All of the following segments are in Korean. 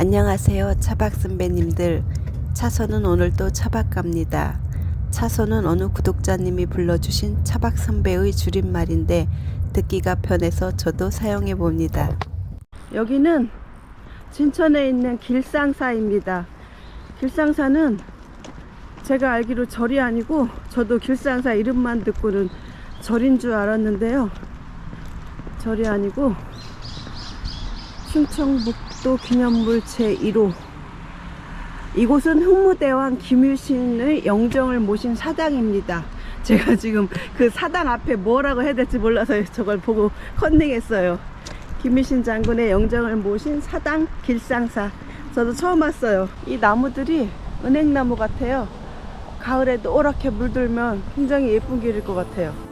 안녕하세요 차박 선배님들. 차선은 오늘도 차박 갑니다. 차선은 어느 구독자님이 불러주신 차박 선배의 줄임말인데 듣기가 편해서 저도 사용해 봅니다. 여기는 진천에 있는 길상사입니다. 길상사는 제가 알기로 절이 아니고 저도 길상사 이름만 듣고는 절인 줄 알았는데요. 절이 아니고 충청북 도 기념물 제1호 이곳은 훈무대왕 김유신의 영정을 모신 사당입니다. 제가 지금 그 사당 앞에 뭐라고 해야 될지 몰라서 저걸 보고 컨닝했어요. 김유신 장군의 영정을 모신 사당 길상사. 저도 처음 왔어요. 이 나무들이 은행나무 같아요. 가을에 노랗게 물들면 굉장히 예쁜 길일 것 같아요.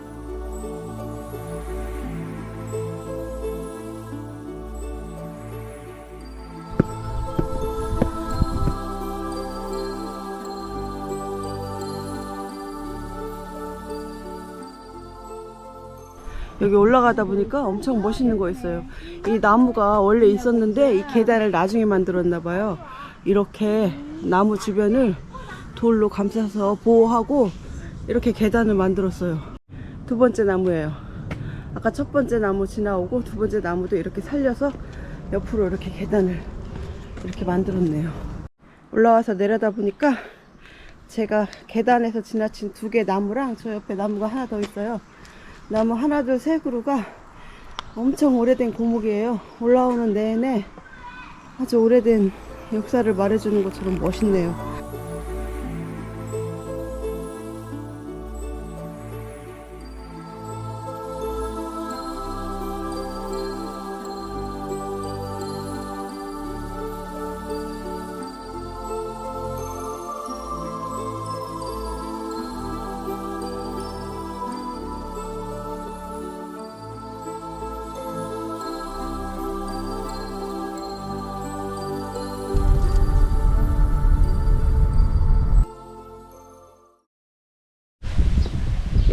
여기 올라가다 보니까 엄청 멋있는 거 있어요. 이 나무가 원래 있었는데 이 계단을 나중에 만들었나 봐요. 이렇게 나무 주변을 돌로 감싸서 보호하고 이렇게 계단을 만들었어요. 두 번째 나무예요. 아까 첫 번째 나무 지나오고 두 번째 나무도 이렇게 살려서 옆으로 이렇게 계단을 이렇게 만들었네요. 올라와서 내려다 보니까 제가 계단에서 지나친 두 개 나무랑 저 옆에 나무가 하나 더 있어요. 나무 하나 둘 세 그루가 엄청 오래된 고목이에요. 올라오는 내내 아주 오래된 역사를 말해주는 것처럼 멋있네요.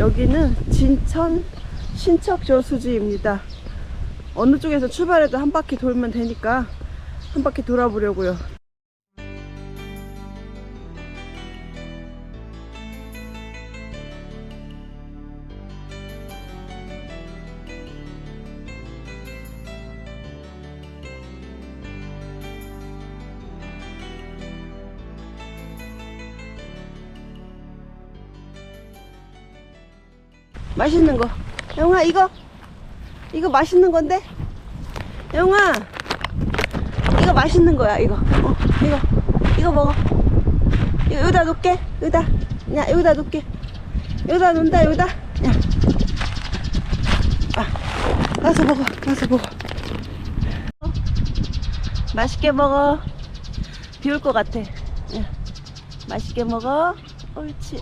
여기는 진천 신척저수지입니다. 어느 쪽에서 출발해도 한 바퀴 돌면 되니까 한 바퀴 돌아보려고요. 맛있는 거. 영아 이거 이거 맛있는 건데. 영아 이거 맛있는 거야 이거. 어, 이거 이거 먹어. 이거 여기다 놓게. 여기다. 야 여기다 놓게. 여기다 놓는다 여기다. 야. 아, 가서 먹어. 가서 먹어. 어? 맛있게 먹어. 비올 것 같아. 야. 맛있게 먹어. 옳지.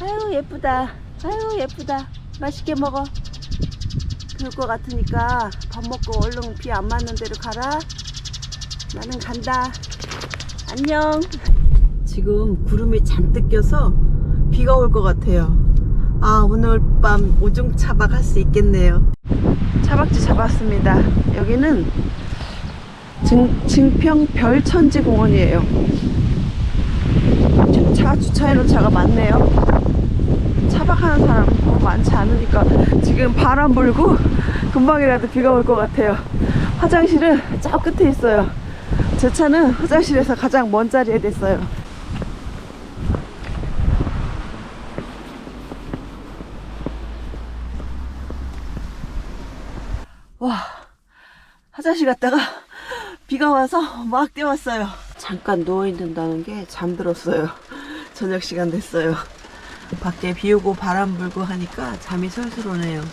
아유 예쁘다. 아유 예쁘다. 맛있게 먹어. 비올것 같으니까 밥 먹고 얼른 비 안 맞는 데로 가라. 나는 간다. 안녕. 지금 구름이 잔뜩 껴서 비가 올 것 같아요. 아 오늘 밤 오중 차박 할 수 있겠네요. 차박지 잡았습니다. 여기는 증, 증평 별천지 공원이에요. 차 주차해놓은 차가 많네요. 차박하는 사람 많지 않으니까 지금 바람 불고 금방이라도 비가 올 것 같아요. 화장실은 저 끝에 있어요. 제 차는 화장실에서 가장 먼 자리에 됐어요. 와, 화장실 갔다가 비가 와서 막 뛰어왔어요. 잠깐 누워있는다는 게 잠들었어요. 저녁 시간 됐어요. 밖에 비 오고 바람 불고 하니까 잠이 솔솔 오네요.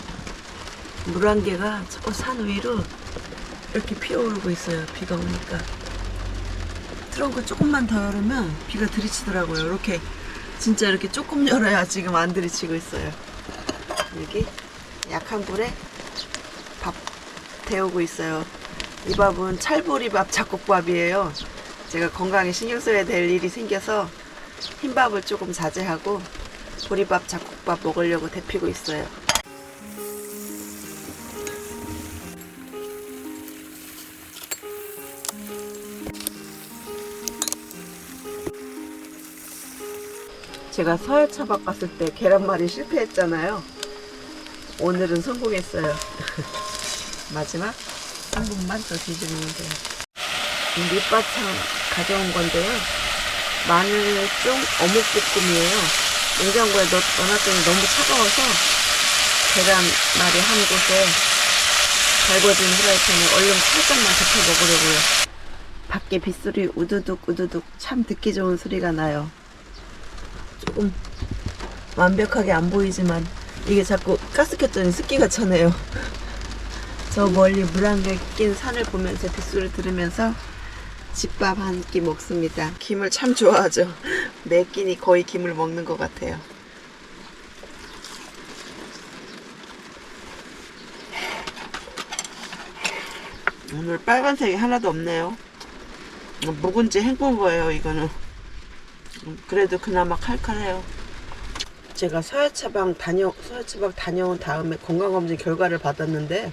물 한 개가 저 산 위로 이렇게 피어오르고 있어요. 비가 오니까. 트렁크 조금만 더 열으면 비가 들이치더라고요. 이렇게 진짜 이렇게 조금 열어야 지금 안 들이치고 있어요. 여기 약한 불에 밥 데우고 있어요. 이 밥은 찰보리밥 잡곡밥이에요. 제가 건강에 신경 써야 될 일이 생겨서 흰밥을 조금 자제하고 보리밥, 잡곡밥 먹으려고 데피고 있어요. 제가 서해 차박 갔을 때 계란말이 실패했잖아요. 오늘은 성공했어요. 마지막 한 분만 더 뒤집으면 돼요. 밑바탕 가져온 건데요. 마늘 쫑 어묵볶음이에요. 냉장고에 넣, 넣어놨더니 너무 차가워서 계란말이 한 곳에 달궈진 후라이팬에 얼른 살짝만 데펴 먹으려고요. 밖에 빗소리 우두둑 우두둑 참 듣기 좋은 소리가 나요. 조금 완벽하게 안 보이지만 이게 자꾸 가스 켰더니 습기가 차네요. 저 멀리 물안개 낀 산을 보면서 빗소리 들으면서 집밥 한 끼 먹습니다. 김을 참 좋아하죠. 매 끼니 거의 김을 먹는 것 같아요. 오늘 빨간색이 하나도 없네요. 묵은지 헹군 거예요, 이거는. 음, 그래도 그나마 칼칼해요. 제가 서해차방 다녀, 서해차방 다녀온 다음에 건강검진 결과를 받았는데,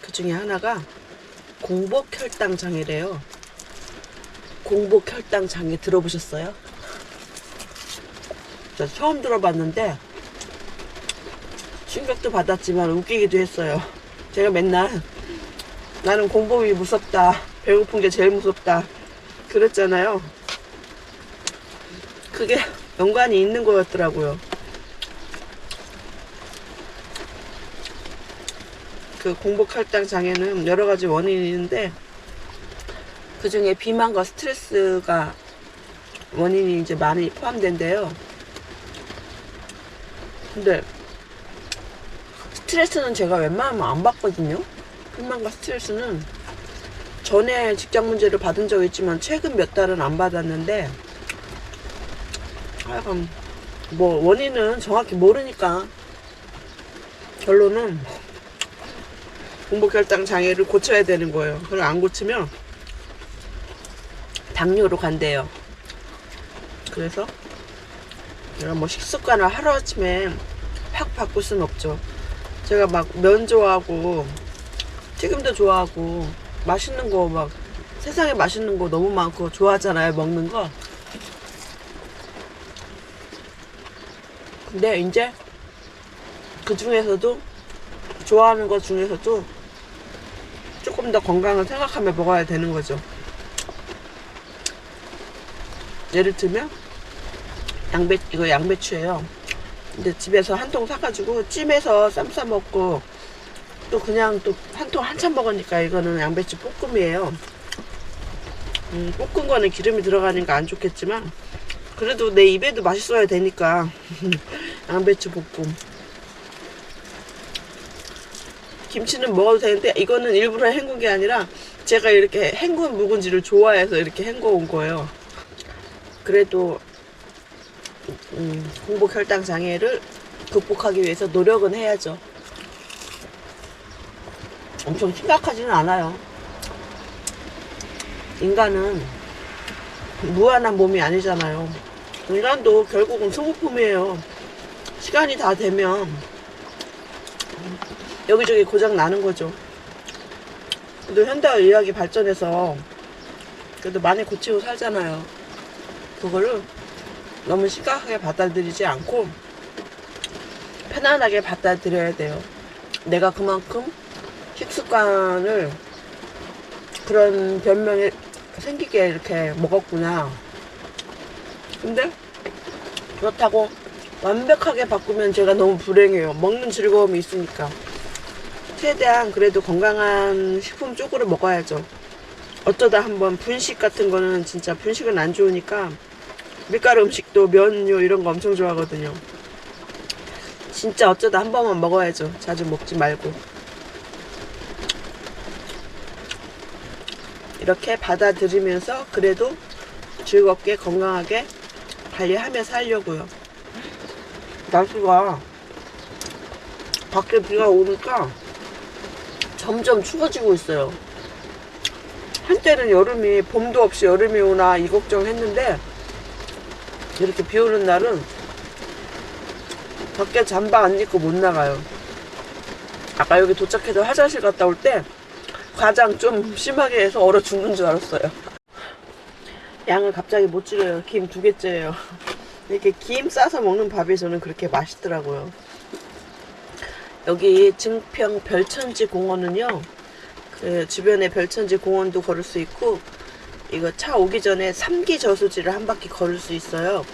그 중에 하나가 공복혈당 장애래요. 공복혈당 장애 들어보셨어요? 저 처음 들어봤는데, 충격도 받았지만 웃기기도 했어요. 제가 맨날 나는 공복이 무섭다. 배고픈 게 제일 무섭다. 그랬잖아요. 그게 연관이 있는 거였더라고요. 그 공복혈당 장애는 여러 가지 원인이 있는데 그 중에 비만과 스트레스가 원인이 이제 많이 포함된대요. 근데 스트레스는 제가 웬만하면 안 받거든요. 비만과 스트레스는 전에 직장 문제를 받은 적 있지만 최근 몇 달은 안 받았는데 하여간 뭐 원인은 정확히 모르니까 결론은 공복혈당 장애를 고쳐야 되는 거예요. 그걸 안 고치면 당뇨로 간대요. 그래서 제가 뭐 식습관을 하루아침에 확 바꿀 순 없죠. 제가 막 면 좋아하고 튀김도 좋아하고 맛있는 거 막 세상에 맛있는 거 너무 많고 좋아하잖아요 먹는 거 근데 이제 그 중에서도 좋아하는 것 중에서도 조금 더 건강을 생각하며 먹어야 되는 거죠 예를 들면 양배 이거 양배추예요 근데 집에서 한 통 사가지고 찜해서 쌈 싸 먹고 또 그냥 또 한 통 한참 먹으니까 이거는 양배추 볶음이에요. 음, 볶은 거는 기름이 들어가니까 안 좋겠지만 그래도 내 입에도 맛있어야 되니까 양배추 볶음. 김치는 먹어도 되는데 이거는 일부러 헹군 게 아니라 제가 이렇게 헹군 묵은지를 좋아해서 이렇게 헹궈 온 거예요. 그래도 음, 공복 혈당 장애를 극복하기 위해서 노력은 해야죠. 엄청 심각하지는 않아요. 인간은 무한한 몸이 아니잖아요. 인간도 결국은 소모품이에요. 시간이 다 되면 여기저기 고장 나는 거죠. 그래도 현대의학이 발전해서 그래도 많이 고치고 살잖아요. 그거를 너무 심각하게 받아들이지 않고 편안하게 받아들여야 돼요. 내가 그만큼 식습관을 그런 변명이 생기게 이렇게 먹었구나. 근데 그렇다고 완벽하게 바꾸면 제가 너무 불행해요. 먹는 즐거움이 있으니까. 최대한 그래도 건강한 식품 쪽으로 먹어야죠. 어쩌다 한번 분식 같은 거는 진짜 분식은 안 좋으니까 밀가루 음식도 면요 이런 거 엄청 좋아하거든요. 진짜 어쩌다 한 번만 먹어야죠. 자주 먹지 말고. 이렇게 받아들이면서 그래도 즐겁게 건강하게 관리하며 살려고요. 날씨가 밖에 비가 오니까 점점 추워지고 있어요. 한때는 여름이 봄도 없이 여름이 오나 이 걱정했는데 이렇게 비 오는 날은 밖에 잠바 안 입고 못 나가요. 아까 여기 도착해서 화장실 갔다 올때 가장 좀 심하게 해서 얼어 죽는 줄 알았어요. 양을 갑자기 못 줄여요. 김 두 개째예요. 이렇게 김 싸서 먹는 밥이 저는 그렇게 맛있더라고요. 여기 증평 별천지 공원은요, 그 주변에 별천지 공원도 걸을 수 있고, 이거 차 오기 전에 삼기 저수지를 한 바퀴 걸을 수 있어요.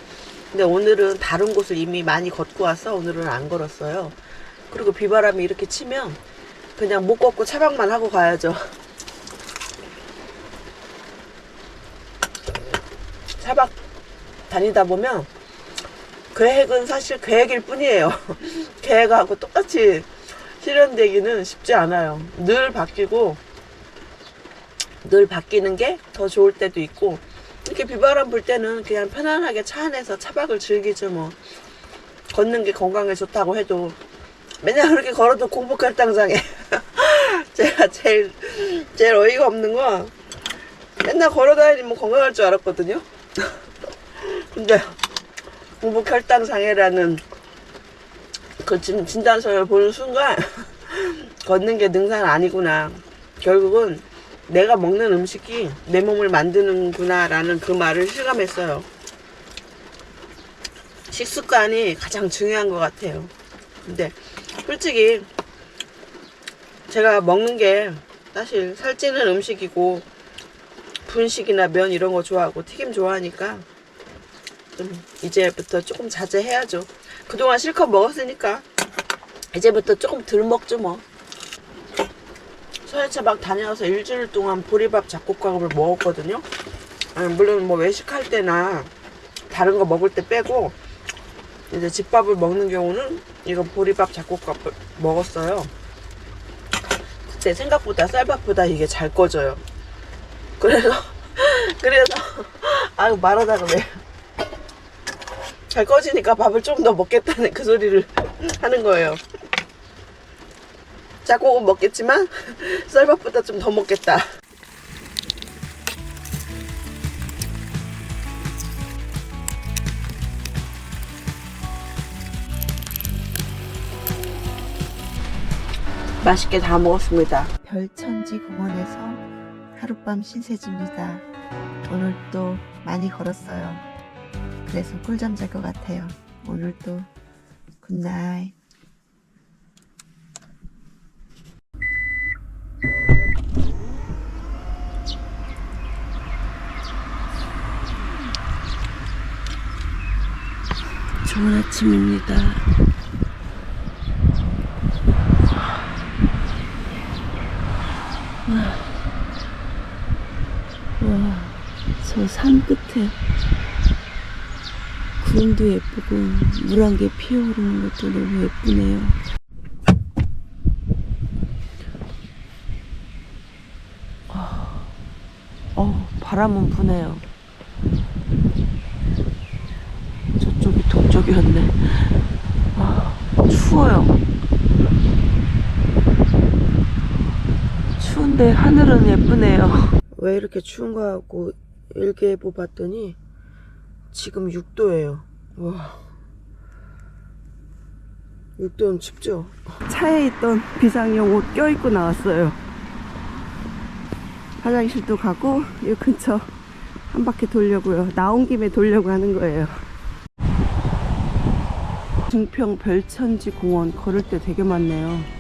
근데 오늘은 다른 곳을 이미 많이 걷고 와서 오늘은 안 걸었어요. 그리고 비바람이 이렇게 치면 그냥 못 걷고 차박만 하고 가야죠. 차박 다니다 보면 계획은 사실 계획일 뿐이에요. 계획하고 똑같이 실현되기는 쉽지 않아요. 늘 바뀌고 늘 바뀌는 게 더 좋을 때도 있고 이렇게 비바람 불 때는 그냥 편안하게 차 안에서 차박을 즐기죠 뭐 걷는 게 건강에 좋다고 해도 맨날 그렇게 걸어도 공복혈당장애 제가 제일 제일 어이가 없는 건 맨날 걸어 다니면 건강할 줄 알았거든요 근데 공복혈당 장애라는 그 진- 진단서를 보는 순간 걷는 게 능사는 아니구나 결국은 내가 먹는 음식이 내 몸을 만드는구나라는 그 말을 실감했어요. 식습관이 가장 중요한 것 같아요. 근데 솔직히 제가 먹는 게 사실 살찌는 음식이고 분식이나 면 이런 거 좋아하고 튀김 좋아하니까 좀 이제부터 조금 자제해야죠. 그동안 실컷 먹었으니까 이제부터 조금 덜 먹죠 뭐. 서해차박 다녀와서 일주일 동안 보리밥 잡곡밥을 먹었거든요. 아니, 물론 뭐 외식할 때나 다른 거 먹을 때 빼고 이제 집밥을 먹는 경우는 이거 보리밥 잡곡밥을 먹었어요. 그때 생각보다 쌀밥보다 이게 잘 꺼져요. 그래서 그래서 아유 말하다가 왜 잘 꺼지니까 밥을 좀 더 먹겠다는 그 소리를 하는 거예요. 짝꿍은 먹겠지만 쌀밥보다 좀 더 먹겠다. 맛있게 다 먹었습니다. 별천지 공원에서 하룻밤 신세지입니다. 오늘 또 많이 걸었어요. 그래서 꿀잠 잘 것 같아요. 오늘도 굿나잇. 좋은 아침입니다. 와, 저산 끝에 구름도 예쁘고 물 한 개 피어오르는 것도 너무 예쁘네요. 아, 어, 바람은 부네요. 저쪽이 동쪽이었네. 아, 추워요. 추운데 하늘은 예쁘네요. 왜 이렇게 추운가 하고 일기예보 봤더니 지금 6도예요. 와. 6도는 춥죠? 차에 있던 비상용 옷 껴입고 나왔어요. 화장실도 가고 이 근처 한 바퀴 돌려고요. 나온 김에 돌려고 하는 거예요. 증평 별천지 공원 걸을 때 되게 많네요.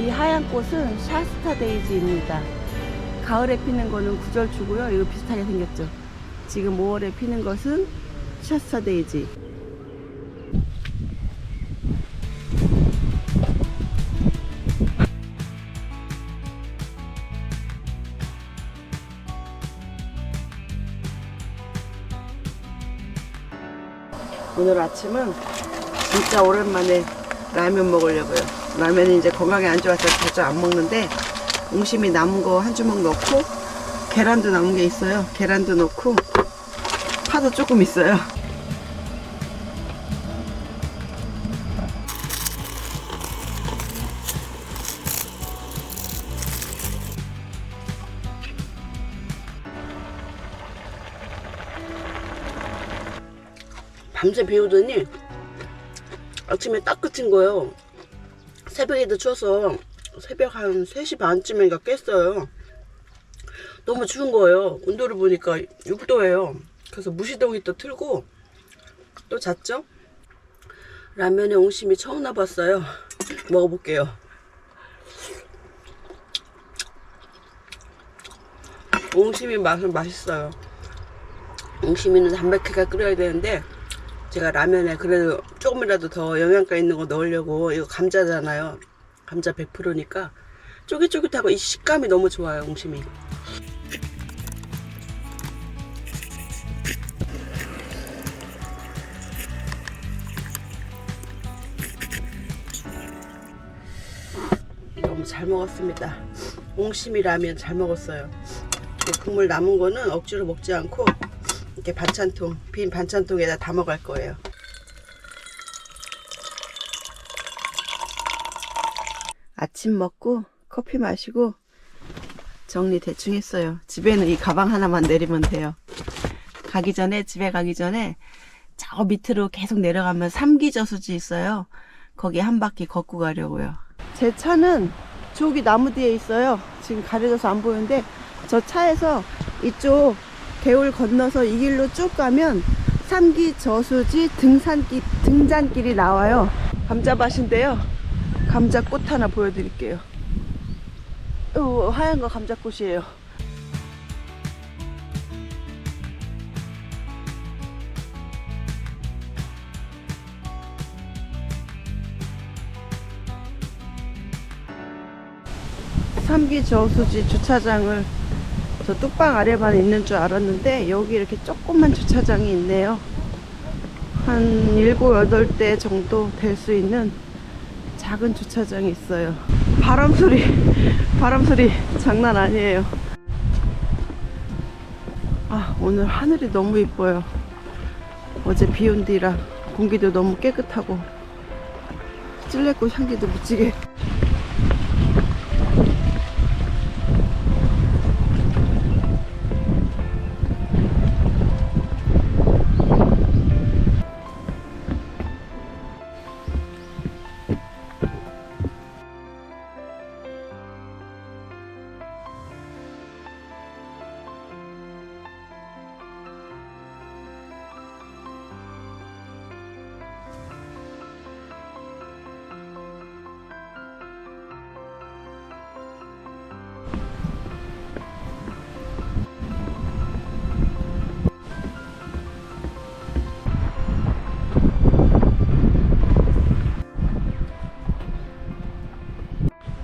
이 하얀 꽃은 샤스타 데이지입니다. 가을에 피는 거는 구절추고요. 이거 비슷하게 생겼죠. 지금 5월에 피는 것은 샤스타 데이지. 오늘 아침은 진짜 오랜만에 라면 먹으려고요. 라면이 이제 건강에 안 좋아서 자주 안 먹는데 옹심이 남은 거 한 주먹 넣고 계란도 남은 게 있어요. 계란도 넣고 파도 조금 있어요. 밤새 비우더니 아침에 딱 그친 거예요. 새벽에도 추워서 새벽 한 3시 반쯤인가 깼어요. 너무 추운 거예요. 온도를 보니까 6도예요. 그래서 무시동이 또 틀고 또 잤죠? 라면에 옹심이 처음 나봤어요. 먹어볼게요. 옹심이 맛은 맛있어요. 옹심이는 담백해가 끓여야 되는데 제가 라면에 그래도 조금이라도 더 영양가 있는 거 넣으려고 이거 감자잖아요. 감자 100%니까 쫄깃쫄깃하고 이 식감이 너무 좋아요, 옹심이. 너무 잘 먹었습니다. 옹심이 라면 잘 먹었어요. 이 국물 남은 거는 억지로 먹지 않고 이렇게 반찬통, 빈 반찬통에다 담아 갈 거예요. 아침 먹고 커피 마시고 정리 대충 했어요. 집에는 이 가방 하나만 내리면 돼요. 가기 전에, 집에 가기 전에 저 밑으로 계속 내려가면 삼기저수지 있어요. 거기 한 바퀴 걷고 가려고요. 제 차는 저기 나무 뒤에 있어요. 지금 가려져서 안 보이는데 저 차에서 이쪽 개울 건너서 이 길로 쭉 가면 삼기 저수지 등산길 등잔길이 나와요. 감자밭인데요. 감자꽃 하나 보여드릴게요. 요 하얀 거 감자꽃이에요. 삼기 저수지 주차장을 저 뚝방 아래만 있는 줄 알았는데 여기 이렇게 조그만 주차장이 있네요. 한 7, 8대 정도 될 수 있는 작은 주차장이 있어요. 바람 소리, 바람 소리 장난 아니에요. 아, 오늘 하늘이 너무 이뻐요. 어제 비 온 뒤라 공기도 너무 깨끗하고 찔레꽃 향기도 무지개.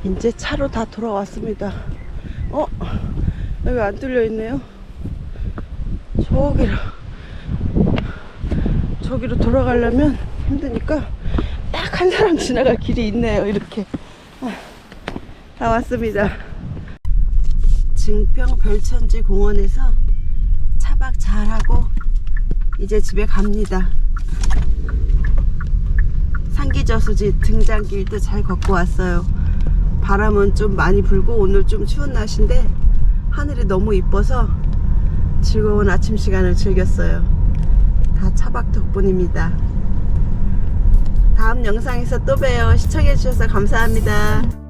이제 차로 다 돌아왔습니다. 어? 여기 안 뚫려 있네요. 저기로 저기로 돌아가려면 힘드니까 딱 한 사람 지나갈 길이 있네요. 이렇게 아, 다 왔습니다. 증평 별천지 공원에서 차박 잘하고 이제 집에 갑니다. 상기저수지 등잔길도 잘 걷고 왔어요. 바람은 좀 많이 불고 오늘 좀 추운 날씨인데 하늘이 너무 이뻐서 즐거운 아침 시간을 즐겼어요. 다 차박 덕분입니다. 다음 영상에서 또 봬요. 시청해주셔서 감사합니다.